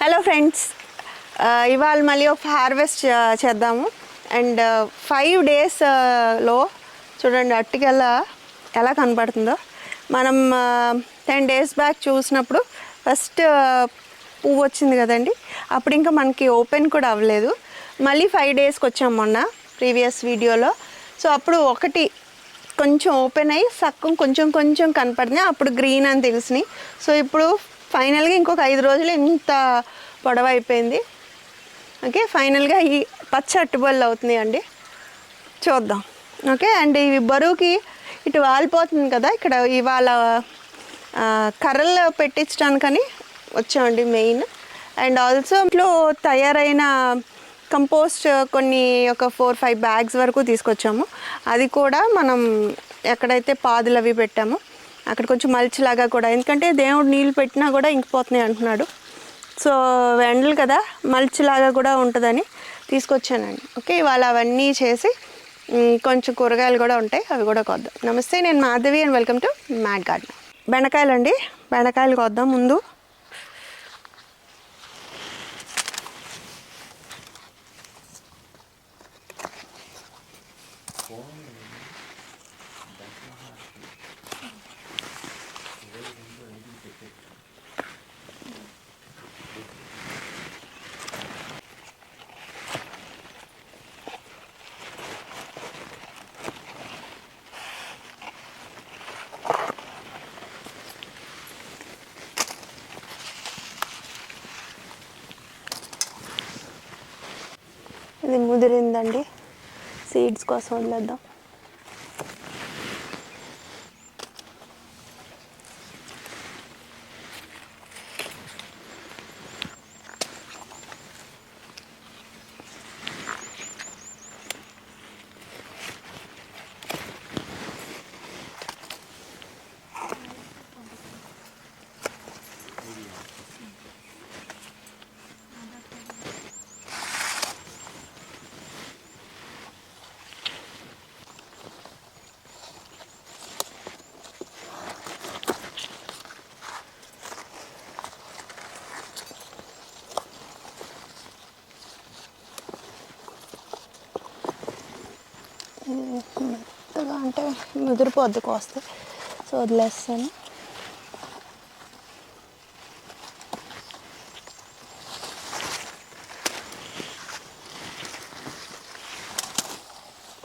Hello friends uh, ఇవాళ మళ్ళీ ఒక హార్వెస్ట్ uh, చేద్దాము. అండ్ ఫైవ్ డేస్లో చూడండి అట్టికెళ్ళ ఎలా కనపడుతుందో. మనం టెన్ డేస్ బ్యాక్ చూసినప్పుడు ఫస్ట్ uh, పువ్వు వచ్చింది కదండి. అప్పుడు ఇంకా మనకి ఓపెన్ కూడా అవ్వలేదు. మళ్ళీ ఫైవ్ డేస్కి వచ్చాం మొన్న ప్రీవియస్ వీడియోలో సో అప్పుడు ఒకటి కొంచెం ఓపెన్ అయ్యి సక్కం కొంచెం కొంచెం కనపడినాయి. అప్పుడు గ్రీన్ అని తెలిసినాయి. సో ఇప్పుడు ఫైనల్గా ఇంకొక ఐదు రోజులు ఇంత పొడవైపోయింది అయిపోయింది. ఓకే ఫైనల్గా ఈ పచ్చ అట్టుబళ్ళు అవుతున్నాయి అండి చూద్దాం. ఓకే అండ్ ఇవి బరువుకి ఇటు వాలిపోతుంది కదా ఇక్కడ ఇవాళ కర్రలు పెట్టించడానికని వచ్చామండి మెయిన్. అండ్ ఆల్సో ఇంట్లో తయారైన కంపోస్ట్ కొన్ని ఒక ఫోర్ ఫైవ్ బ్యాగ్స్ వరకు తీసుకొచ్చాము. అది కూడా మనం ఎక్కడైతే పాదులు అవి పెట్టామో అక్కడ కొంచెం మల్చిలాగా కూడా. ఎందుకంటే దేవుడు నీళ్ళు పెట్టినా కూడా ఇంకిపోతున్నాయి అంటున్నాడు. సో ఎండలు కదా మల్చిలాగా కూడా ఉంటుందని తీసుకొచ్చానండి. ఓకే ఇవాళ అవన్నీ చేసి కొంచెం కూరగాయలు కూడా ఉంటాయి అవి కూడా కొద్దాం. నమస్తే నేను Madhavi and welcome to mat garden బెండకాయలు అండి బెండకాయలు కొద్దాం ముందు. ఇది ముదిరిందండి. సీడ్స్ కోసం వదిలేద్దాం మెత్తగా అంటే ముదిరిపోద్ది కోస్తే సో వదిలేస్తాను.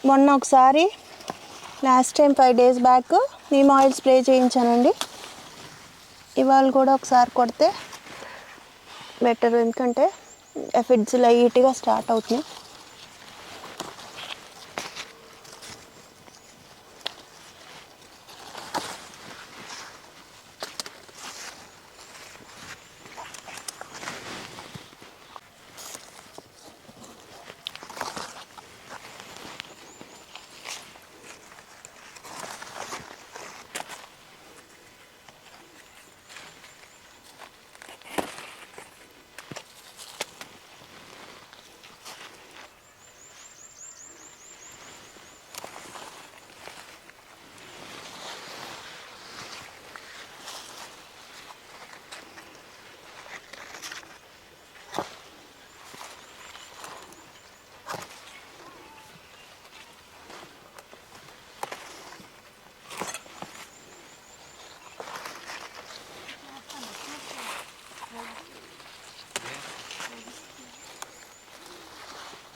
మొన్న ఒకసారి last time five days back neem oil spray చేయించానండి. ఇవాళ కూడా ఒకసారి కొడితే బెటర్ ఎందుకంటే ఎఫిడ్స్ లైట్గా స్టార్ట్ అవుతున్నాయి.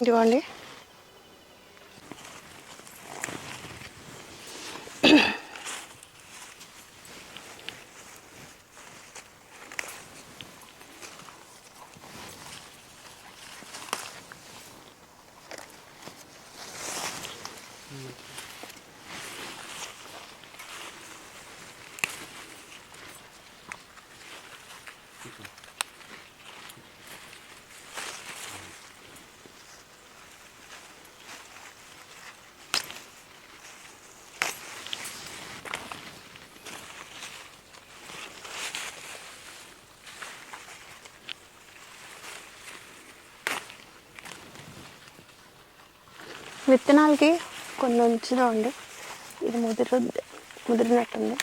ఇదిగోండి విత్తనాలకి కొన్ని ఉంచుదామండి ఇది ముదిరు ముదిరినట్టుంది.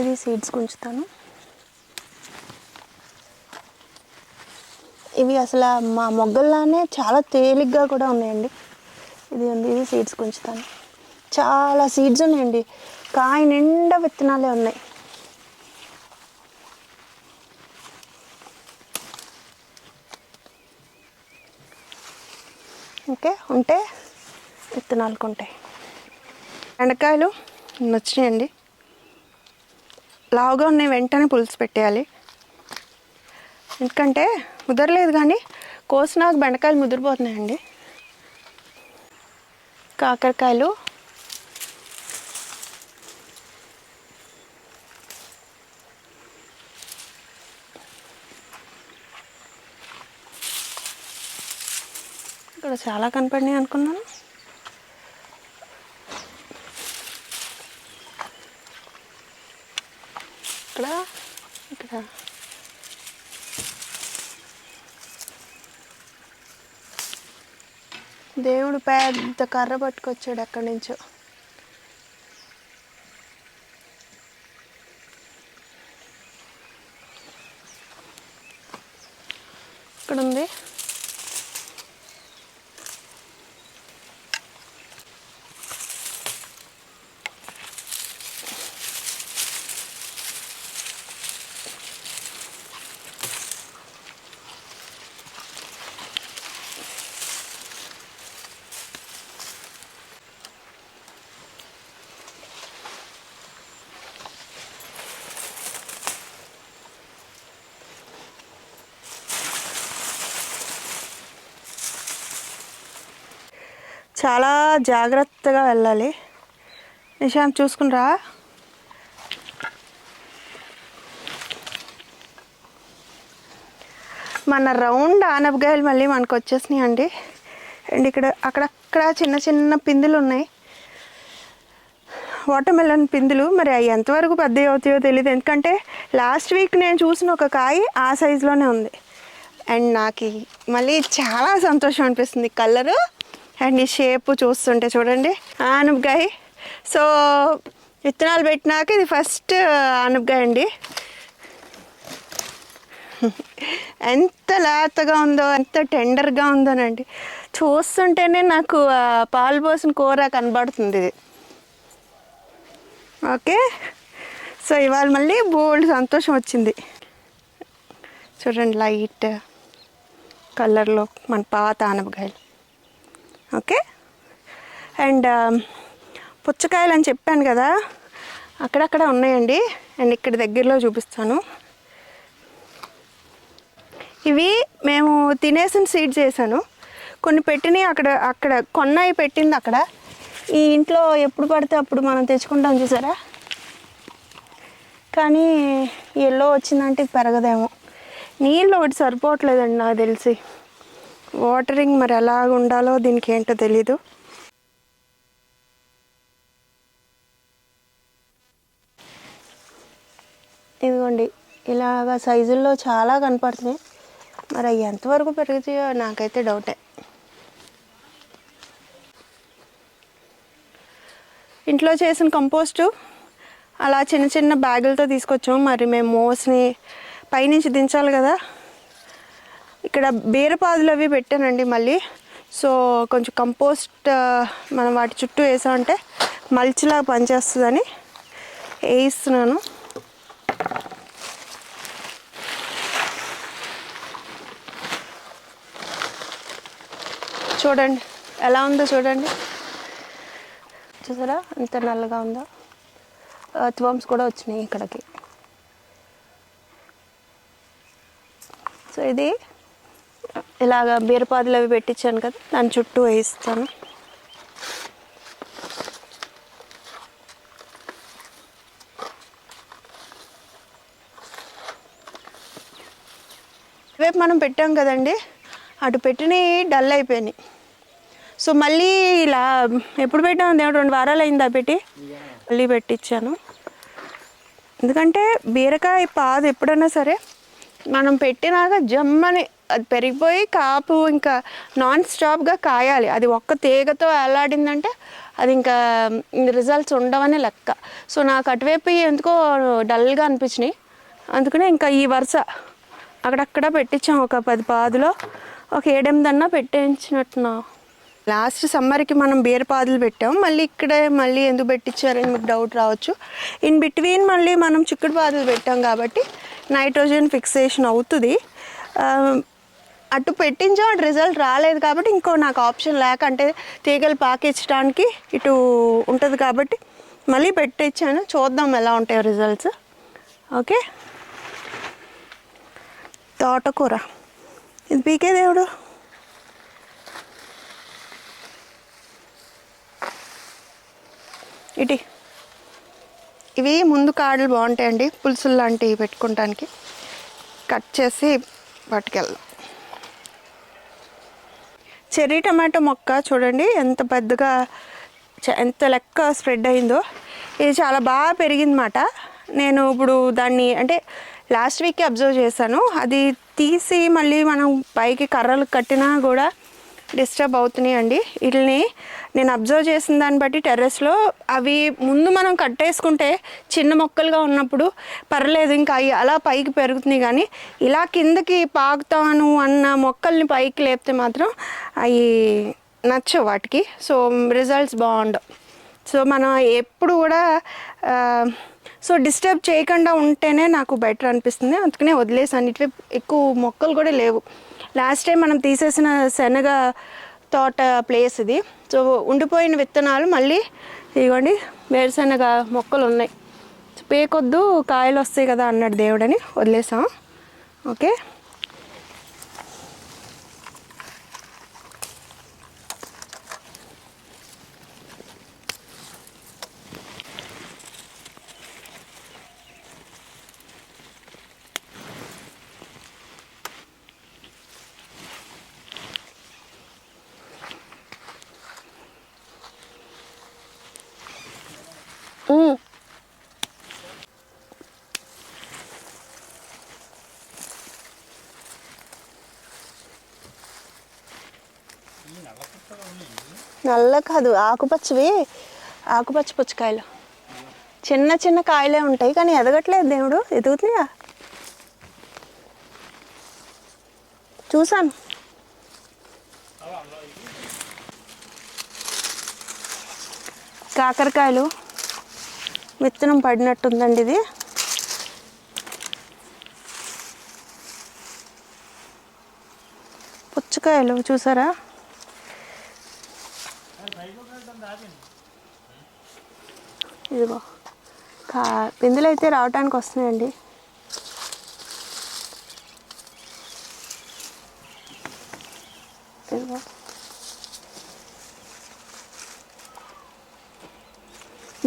ఇది సీడ్స్ ఉంచుతాను. ఇవి అసలు మా మొగ్గల్లానే చాలా తేలిగ్గా కూడా ఉన్నాయండి. ఇది ఉంది ఇది సీడ్స్ ఉంచుతాను. చాలా సీడ్స్ ఉన్నాయండి. కాయ నిండా విత్తనాలే ఉన్నాయి. ఓకే ఉంటే విత్తనాలకు ఉంటాయి బెండకాయలు నచ్చినాయండి. వచ్చినాయండి లావుగా ఉన్నాయి వెంటనే పులుసు పెట్టేయాలి. ఎందుకంటే ముదరలేదు కానీ కోసినాక బెండకాయలు ముదిరిపోతున్నాయండి. కాకరకాయలు ఇక్కడ చాలా కనపడినాయి అనుకున్నాను. ఇక్కడ ఇక్కడ. దేవుడు పెద్ద కర్ర పట్టుకొచ్చాడు అక్కడి నుంచో. ఇక్కడ ఉంది చాలా జాగ్రత్తగా వెళ్ళాలి. నిశాంత్ చూసుకునిరా మన రౌండ్ ఆనపకాయలు మళ్ళీ మనకు వచ్చేసినాయి అండి. అండ్ ఇక్కడ అక్కడక్కడ చిన్న చిన్న పిందులు ఉన్నాయి. వాటర్మెలన్ పిందులు మరి అవి ఎంతవరకు పెద్ద అవుతాయో తెలియదు ఎందుకంటే లాస్ట్ వీక్ నేను చూసిన ఒక కాయ ఆ సైజులోనే ఉంది. అండ్ నాకు మళ్ళీ చాలా సంతోషం అనిపిస్తుంది. కలరు అండ్ ఈ షేప్ చూస్తుంటే చూడండి. ఆనపకాయ సో విత్తనాలు పెట్టినాక ఇది ఫస్ట్ ఆనపకాయ అండి. ఎంత లేతగా ఉందో ఎంత టెండర్గా ఉందోనండి. చూస్తుంటేనే నాకు పాలు పోసిన కూర కనబడుతుంది ఇది. ఓకే? సో ఇవాళ మళ్ళీ బోల్డ్ సంతోషం వచ్చింది. చూడండి లైట్ కలర్లో మన పాత ఆనపకాయలు ఓకే? అండ్ um, పుచ్చకాయలు అని చెప్పాను కదా అక్కడక్కడ ఉన్నాయండి. అండ్ ఇక్కడ దగ్గరలో చూపిస్తాను. ఇవి మేము తినేసిన సీడ్స్ వేసాను కొన్ని పెట్టినవి అక్కడ అక్కడ కొన్నవి పెట్టింది అక్కడ. ఈ ఇంట్లో ఎప్పుడు పడితే అప్పుడు మనం తెచ్చుకుంటాం చూసారా? కానీ ఎల్లో వచ్చిందంటే పెరగదేమో. నీళ్ళు ఒకటి సరిపోవట్లేదండి నాకు తెలిసి. వాటరింగ్ మరి ఎలా ఉండాలో దీనికి ఏంటో తెలీదు. ఇదిగోండి ఇలాగ సైజుల్లో చాలా కనపడుతున్నాయి మరి అవి ఎంతవరకు పెరుగుతాయో నాకైతే డౌటే. ఇంట్లో చేసిన కంపోస్టు అలా చిన్న చిన్న బ్యాగులతో తీసుకొచ్చాము. మరి మేము మోస్ని పైనుంచి దించాలి కదా. ఇక్కడ బీరపాదులు అవి పెట్టానండి మళ్ళీ. సో కొంచెం కంపోస్ట్ మనం వాటి చుట్టూ వేసామంటే మల్చిలాగా పనిచేస్తుందని వేయిస్తున్నాను. చూడండి ఎలా ఉందో చూడండి. చూసారా? ఎంత నల్లగా ఉందో. త్వమ్స్ కూడా వచ్చినాయి ఇక్కడికి. సో ఇది ఇలాగ బీరపాదులు అవి పెట్టించాను కదా దాని చుట్టూ వేయిస్తాను. రేపు మనం పెట్టాం కదండి అటు పెట్టినవి డల్ అయిపోయినాయి. సో మళ్ళీ ఇలా ఎప్పుడు పెట్టాం దేవుడు రెండు వారాలు అయిందా పెట్టి మళ్ళీ పెట్టించాను. ఎందుకంటే బీరకాయ పాదు ఎప్పుడైనా సరే మనం పెట్టినాక జమ్మని అది పెరిగిపోయి కాపు ఇంకా నాన్ స్టాప్గా కాయాలి. అది ఒక్క తీగతో ఎలాడిందంటే అది ఇంకా రిజల్ట్స్ ఉండవని లెక్క. సో నాకు అటువైపు ఎందుకో డల్గా అనిపించినాయి. అందుకనే ఇంకా ఈ వరుస అక్కడక్కడ పెట్టించాం. ఒక పది పాదులో ఒక ఏడెనిమిదన్నా పెట్టించినట్టున్నా లాస్ట్ సమ్మర్కి మనం బీరపాదులు పెట్టాం. మళ్ళీ ఇక్కడే మళ్ళీ ఎందుకు పెట్టించారని మీకు డౌట్ రావచ్చు. ఇన్ బిట్వీన్ మళ్ళీ మనం చిక్కుడు పాదులు పెట్టాం కాబట్టి నైట్రోజన్ ఫిక్సేషన్ అవుతుంది. అటు పెట్టించాం అటు రిజల్ట్ రాలేదు కాబట్టి ఇంకో నాకు ఆప్షన్ లేక అంటే తీగలు పాకించడానికి ఇటు ఉంటుంది కాబట్టి మళ్ళీ పెట్టించాను చూద్దాం ఎలా ఉంటాయో రిజల్ట్స్ ఓకే? తోటకూర. ఇది పీకే దేవుడు. ఇటీ. ఇవి ముందు కాడలు బాగుంటాయండి. పులుసులు లాంటివి పెట్టుకోవటానికి కట్ చేసి పట్టుకెళ్దాం చెర్రీ టమాటో మొక్క చూడండి ఎంత పెద్దగా చ- ఎంత లెక్క స్ప్రెడ్ అయిందో. ఇది చాలా బాగా పెరిగిందన్నమాట. నేను ఇప్పుడు దాన్ని అంటే లాస్ట్ వీక్కి అబ్జర్వ్ చేశాను. అది తీసి మళ్ళీ మనం పైకి కర్రలు కట్టినా కూడా డిస్టర్బ్ అవుతున్నాయండి. వీటిని నేను అబ్జర్వ్ చేసిన దాన్ని బట్టి టెర్రస్లో అవి ముందు మనం కట్టేసుకుంటే చిన్న మొక్కలుగా ఉన్నప్పుడు పర్లేదు ఇంకా అవి అలా పైకి పెరుగుతున్నాయి కానీ ఇలా కిందకి పాకుతాను అన్న మొక్కల్ని పైకి లేపితే మాత్రం అవి నచ్చవు వాటికి. సో రిజల్ట్స్ బాగుండవు. సో మనం ఎప్పుడు కూడా సో డిస్టర్బ్ చేయకుండా ఉంటేనే నాకు బెటర్ అనిపిస్తుంది. అందుకనే వదిలేసి ఇటువైపు ఎక్కువ మొక్కలు కూడా లేవు. లాస్ట్ టైం మనం తీసేసిన శనగ తోట ప్లేస్ ఇది. సో ఉండిపోయిన విత్తనాలు మళ్ళీ ఇదిగోండి వేరుశనగ మొక్కలు ఉన్నాయి. పేకొద్దు కాయలు వస్తాయి కదా అన్నాడు దేవుడని. వదిలేసాం. ఓకే నల్ల కాదు ఆకుపచ్చవి ఆకుపచ్చ పుచ్చకాయలు. చిన్న చిన్న కాయలే ఉంటాయి కానీ ఎదగట్లేదు దేవుడు. ఎదుగుతున్నాయా చూసాను కాకరకాయలు విత్తనం పడినట్టుందండి ఇది. పుచ్చకాయలు చూసారా? ఇదిగో. కా పిందులు అయితే రావటానికి వస్తున్నాయండి. ఇదిగో.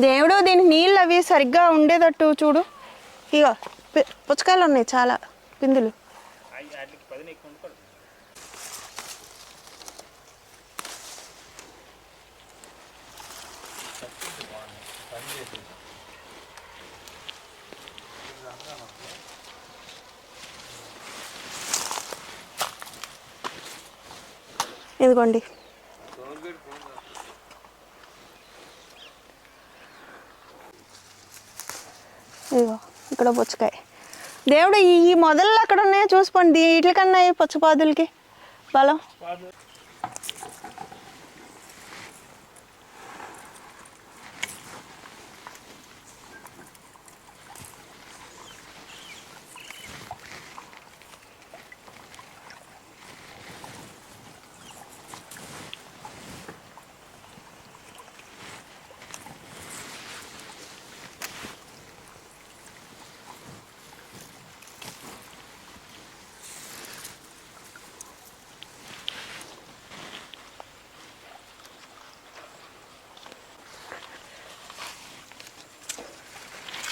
దేవుడు దీనికి నీళ్ళు అవి సరిగ్గా ఉండేటట్టు చూడు. ఇగో పుచ్చకాయలు ఉన్నాయి చాలా పిందులు ఇదిగోండి ఇదిగో ఇక్కడ పుచ్చకాయ. దేవుడు ఈ మొదలు మొదళ్ళు అక్కడ ఉన్నాయో చూసుకోండి. వీటికన్నా ఈ పుచ్చపాదులకి బలం.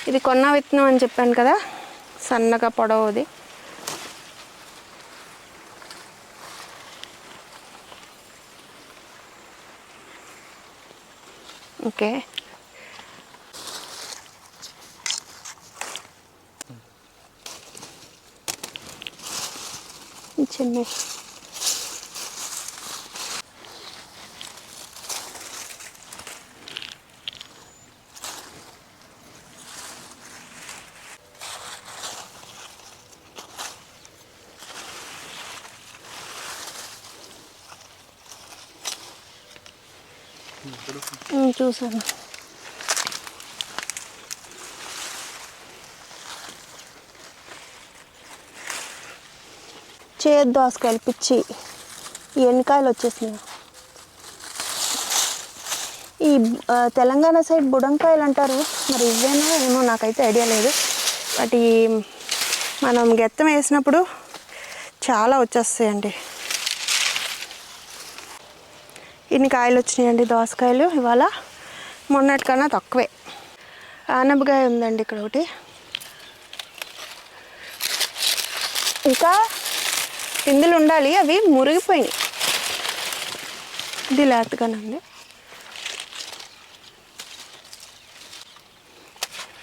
ఇది కొన్న విత్తనం అని చెప్పాను కదా సన్నగా పొడవుది. ఓకే. చిన్న చూసాను చేదు దోసకాయలు పిచ్చి. ఈ ఎన్నికాయలు వచ్చేసినాయి. ఈ తెలంగాణ సైడ్ బుడంకాయలు అంటారు. మరి ఇవేనా ఏమో నాకైతే ఐడియా లేదు. బట్ ఈ మనం గెత్తం వేసినప్పుడు చాలా వచ్చేస్తాయండి. ఇన్ని కాయలు వచ్చినాయండి దోసకాయలు. ఇవాళ మొన్నటికన్నా తక్కువే. ఆనపకాయ ఉందండి ఇక్కడ ఒకటి. ఇంకా పిందులు ఉండాలి అవి మురిగిపోయినాయి. ఇది లేతగానే ఉంది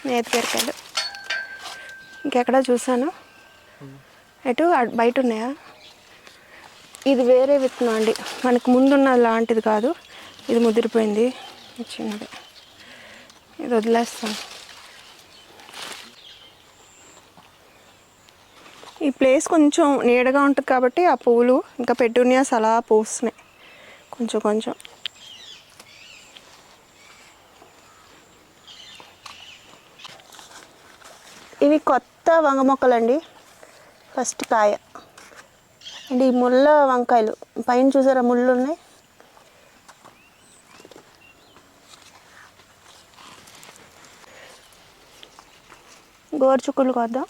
నేతికరకాయలు ఇంకెక్కడ చూసాను ఎటు బయట ఉన్నాయా ఇది వేరే విత్తనం అండి. మనకు ముందున్న లాంటిది కాదు. ఇది ముదిరిపోయింది. చిన్నది. ఇది వదిలేస్తాను. ఈ ప్లేస్ కొంచెం నీడగా ఉంటుంది కాబట్టి ఆ పువ్వులు ఇంకా పెట్టునియాస్ అలా పూస్తున్నాయి. కొంచెం కొంచెం. ఇవి కొత్త వంగ మొక్కలండి. ఫస్ట్ కాయ. అండ్ ఈ ముళ్ళ వంకాయలు. పైన చూసారా ముళ్ళు ఉన్నాయి గోరుచుక్కులు కొద్దాం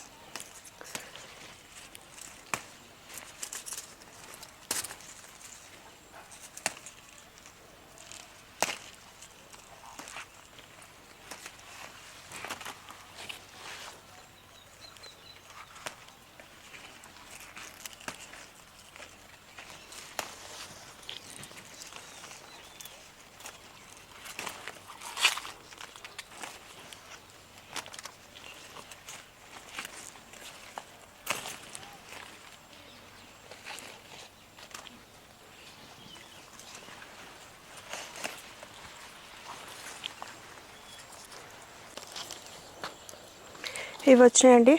ఇవి వచ్చినాయండి.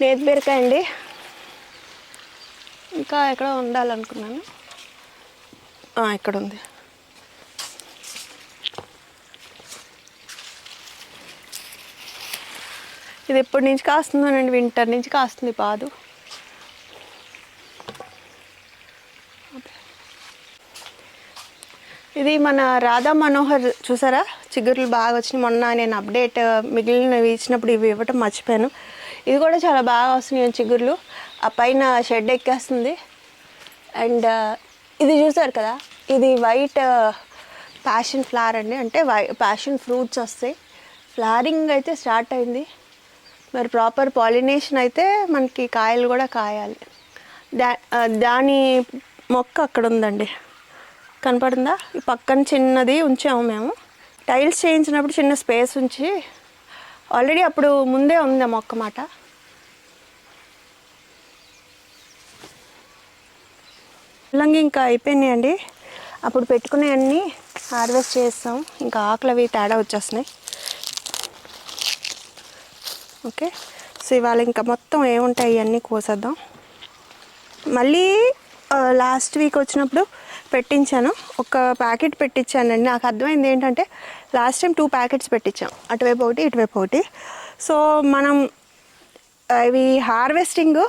నేతి బీరకాయ అండి. ఇంకా ఎక్కడ ఉండాలనుకున్నాను. ఇక్కడ ఉంది. ఇది ఎప్పటి నుంచి కాస్తుందోనండి వింటర్ నుంచి కాస్తుంది పాదు. ఇది మన రాధా మనోహర్ చూసారా? చిగుర్లు బాగా వచ్చినాయి. మొన్న నేను అప్డేట్ uh, మిగిలినవి ఇచ్చినప్పుడు ఇవి ఇవ్వటం మర్చిపోయాను. ఇది కూడా చాలా బాగా వస్తున్నాయి చిగుర్లు. ఆ పైన షెడ్ ఎక్కేస్తుంది. అండ్ uh, ఇది చూసారు కదా? ఇది వైట్ ప్యాషన్ ఫ్లవర్ అండి. అంటే వై ప్యాషన్ ఫ్రూట్స్ వస్తాయి. ఫ్లవరింగ్ అయితే స్టార్ట్ అయింది. మరి ప్రాపర్ పాలినేషన్ అయితే మనకి కాయలు కూడా కాయాలి. దా uh, దాని మొక్క అక్కడ ఉందండి. కనపడిందా? ఈ పక్కన చిన్నది ఉంచాము మేము. టైల్స్ చేయించినప్పుడు చిన్న స్పేస్ ఉంచి ఆల్రెడీ అప్పుడు ముందే ఉంది ఆ మొక్క మాట. ముల్లంగి ఇంకా అయిపోయినాయండి అప్పుడు పెట్టుకునేవన్నీ హార్వెస్ట్ చేస్తాం. ఇంకా ఆకులు అవి తేడా వచ్చేస్తున్నాయి. ఓకే. సో ఇవాళ ఇంకా మొత్తం ఏముంటాయి ఇవన్నీ కోసేద్దాం. మళ్ళీ లాస్ట్ వీక్ వచ్చినప్పుడు పెట్టించాను. ఒక ప్యాకెట్ పెట్టించానండి. నాకు అర్థమైంది ఏంటంటే లాస్ట్ టైం టూ ప్యాకెట్స్ పెట్టించాం. అటువైపు ఒకటి ఇటువైపు ఒకటి. సో మనం ఇవి హార్వెస్టింగ్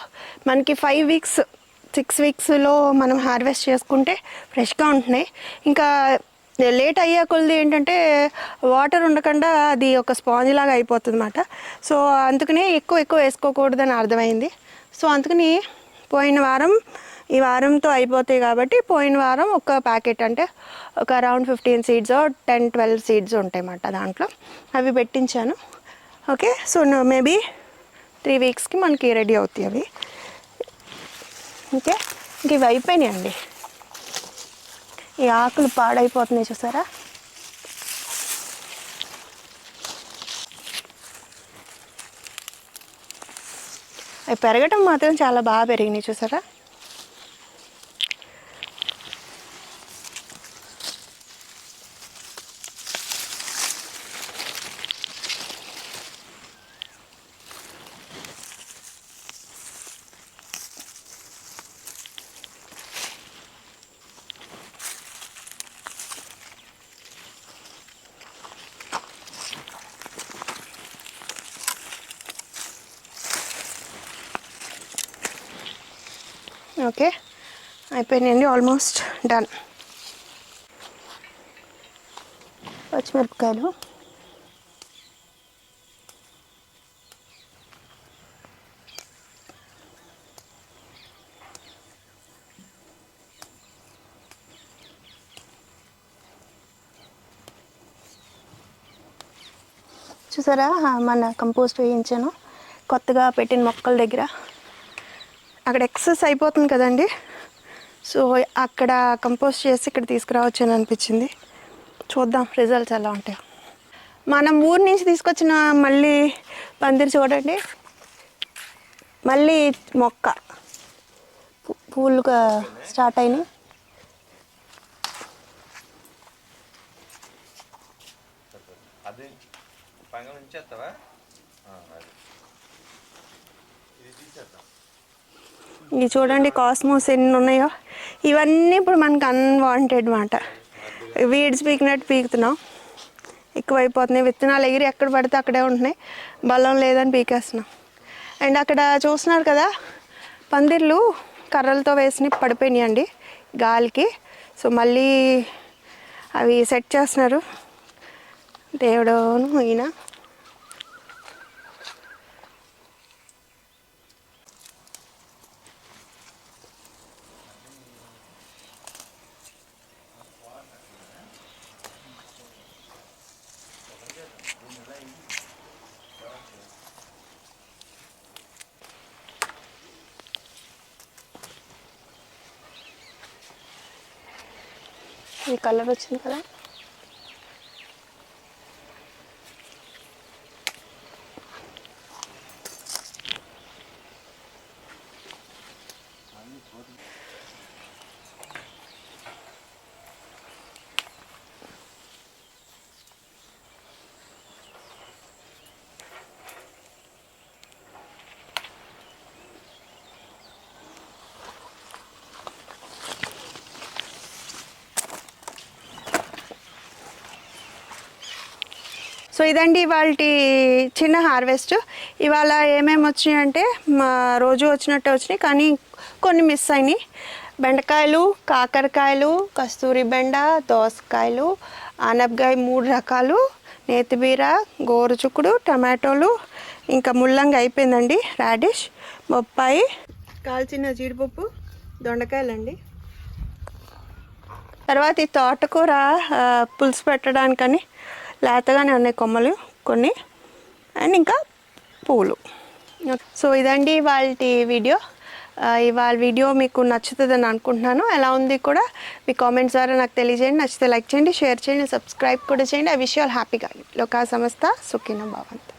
మనకి ఫైవ్ వీక్స్ సిక్స్ వీక్స్లో మనం హార్వెస్ట్ చేసుకుంటే ఫ్రెష్గా ఉంటున్నాయి. ఇంకా లేట్ అయ్యే కొలది ఏంటంటే వాటర్ ఉండకుండా అది ఒక స్పాంజ్ లాగా అయిపోతుంది అనమాట సో అందుకనే ఎక్కువ ఎక్కువ వేసుకోకూడదని అర్థమైంది. సో అందుకని పోయిన వారం ఈ వారంతో అయిపోతాయి కాబట్టి పోయిన వారం ఒక ప్యాకెట్ అంటే ఒక around fifteen seeds ten twelve seeds ఉంటాయి అన్నమాట దాంట్లో. అవి పెట్టించాను. ఓకే? సో మేబీ త్రీ వీక్స్కి మనకి రెడీ అవుతాయి అవి. ఓకే? ఇంక ఇవి అయిపోయినాయండి. ఈ ఆకులు పాడైపోతున్నాయి చూసారా? అవి పెరగటం మాత్రం చాలా బాగా పెరిగినాయి చూసారా ఓకే అయిపోయినాయండి ఆల్మోస్ట్ డన్ పచ్చిమిరపకాయలు. చూసారా మన కంపోస్ట్ వేయించాను. కొత్తగా పెట్టిన మొక్కల దగ్గర. అక్కడ ఎక్సెస్ అయిపోతుంది కదండి. సో అక్కడ కంపోస్ట్ చేసి ఇక్కడ తీసుకురావచ్చు అని అనిపించింది. చూద్దాం రిజల్ట్స్ ఎలా ఉంటాయి. మనం ఊరు నుంచి తీసుకొచ్చిన మళ్ళీ పందిరి చూడండి. మళ్ళీ మొక్క. పూలుగా స్టార్ట్ అయినాయి. పంగ ఉంచేస్తావా? ఇది తీసేద్దాం. ఇవి చూడండి కాస్మోస్ ఎన్ని ఉన్నాయో. ఇవన్నీ ఇప్పుడు మనకు అన్వాంటెడ్ మాట. వీడ్స్ పీకినట్టు పీకుతున్నాం. ఎక్కువైపోతున్నాయి. విత్తనాలు ఎగిరి ఎక్కడ పడితే అక్కడే ఉంటున్నాయి. బలం లేదని పీకేస్తున్నాం. అండ్ అక్కడ చూస్తున్నారు కదా పందిర్లు కర్రలతో వేసి పడిపోయినాయి అండి గాలికి. సో మళ్ళీ అవి సెట్ చేస్తున్నారు. దేవుడు ఈయన. ఈ కలర్ వచ్చింది కదా? ఇదండి ఇవాళ చిన్న హార్వెస్ట్. ఇవాళ ఏమేమి వచ్చినాయంటే మా రోజు వచ్చినట్టే వచ్చినాయి కానీ కొన్ని మిస్ అయినాయి. బెండకాయలు కాకరకాయలు కస్తూరి బెండ దోసకాయలు ఆనపకాయ మూడు రకాలు నేతిబీర గోరుచుక్కుడు టమాటోలు ఇంకా ముల్లంగి అయిపోయిందండి రాడిష్ బొప్పాయి కాల్చిన జీడిపప్పు దొండకాయలండి. తర్వాత ఈ తోటకూర పులుసు పెట్టడానికని లేతగానే ఉన్నాయి కొమ్మలు కొన్ని. అండ్ ఇంకా పూలు. సో ఇదండి వాళ్ళ వీడియో. ఇవాళ వీడియో మీకు నచ్చుతుందని అనుకుంటున్నాను. ఎలా ఉంది కూడా మీ కామెంట్స్ ద్వారా నాకు తెలియజేయండి. నచ్చితే లైక్ చేయండి షేర్ చేయండి సబ్స్క్రైబ్ కూడా చేయండి. ఐ విష్ ఆల్ హ్యాపీగా లోకా సంస్థ సుఖీన భవంతి.